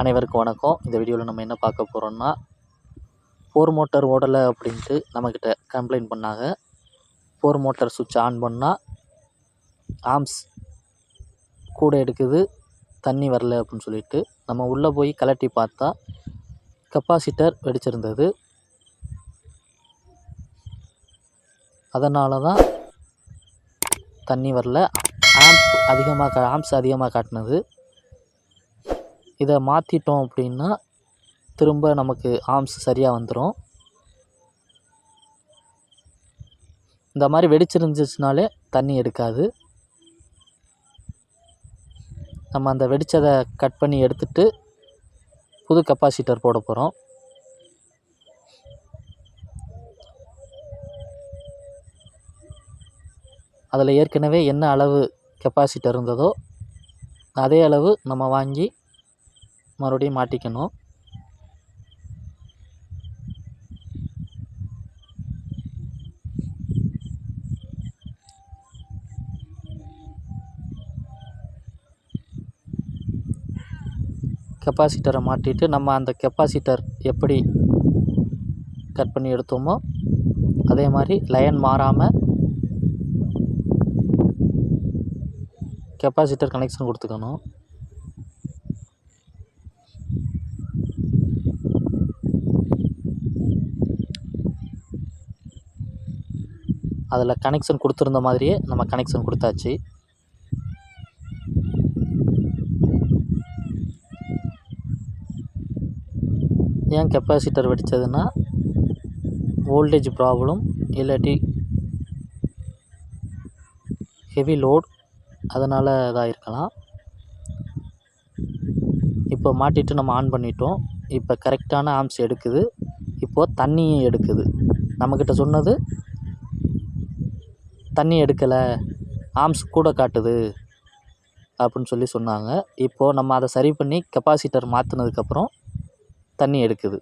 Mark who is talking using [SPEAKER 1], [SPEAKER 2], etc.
[SPEAKER 1] அனைவருக்கும் வணக்கம். இந்த வீடியோவில் நம்ம என்ன பார்க்க போகிறோம்னா போர் மோட்டார் ஓடலை அப்படின்ட்டு நம்மக்கிட்ட கம்ப்ளைண்ட் பண்ணாங்க. போர் மோட்டார் சுவிட்ச் ஆன் பண்ணால் ஆம்ஸ் கூட எடுக்குது தண்ணி வரல அப்படின்னு சொல்லிட்டு நம்ம உள்ளே போய் கலட்டி பார்த்தா கெப்பாசிட்டர் வெடிச்சிருந்தது. அதனால தான் தண்ணி வரல. ஆம்ப் அதிகமாக கா ஆம்ஸ் அதிகமாக காட்டினது. இதை மாற்றிட்டோம் அப்படின்னா திரும்ப நமக்கு ஆர்ம்ஸ் சரியாக வந்துடும் இந்த மாதிரி வெடிச்சிருந்துச்சுனாலே தண்ணி எடுக்காது. நம்ம அந்த வெடித்ததை கட் பண்ணி எடுத்துட்டு புது கெப்பாசிட்டர் போட போகிறோம் அதில் ஏற்கனவே என்ன அளவு கெப்பாசிட்டர் இருந்ததோ அதே அளவு நம்ம வாங்கி மறுபடியும் மாட்டிக்கணும். கெப்பாசிட்டரை மாட்டிட்டு நம்ம அந்த கெப்பாசிட்டர் எப்படி கட் பண்ணி எடுத்தோமோ அதே மாதிரி லைன் மாறாமல் கெப்பாசிட்டர் கனெக்ஷன் கொடுத்துக்கணும். அதில் கனெக்ஷன் கொடுத்துருந்த மாதிரியே நம்ம கனெக்ஷன் கொடுத்தாச்சு. ஏன் கெப்பாசிட்டர் வெடித்ததுன்னா வோல்டேஜ் ப்ராப்ளம் இல்லாட்டி ஹெவி லோட் அதனால் இதாக இருக்கலாம் இப்போ மாட்டிட்டு நம்ம ஆன் பண்ணிட்டோம். இப்போ கரெக்டான ஆம்ஸ் எடுக்குது. இப்போது தண்ணியும் எடுக்குது. நம்மக்கிட்ட சொன்னது தண்ணி எடுக்கலை ஆர்ம்ஸ் கூட காட்டுது அப்படின்னு சொல்லி சொன்னாங்க. இப்போது நம்ம அதை சரி பண்ணி கெப்பாசிட்டர் மாற்றினதுக்கப்புறம் தண்ணி எடுக்குது.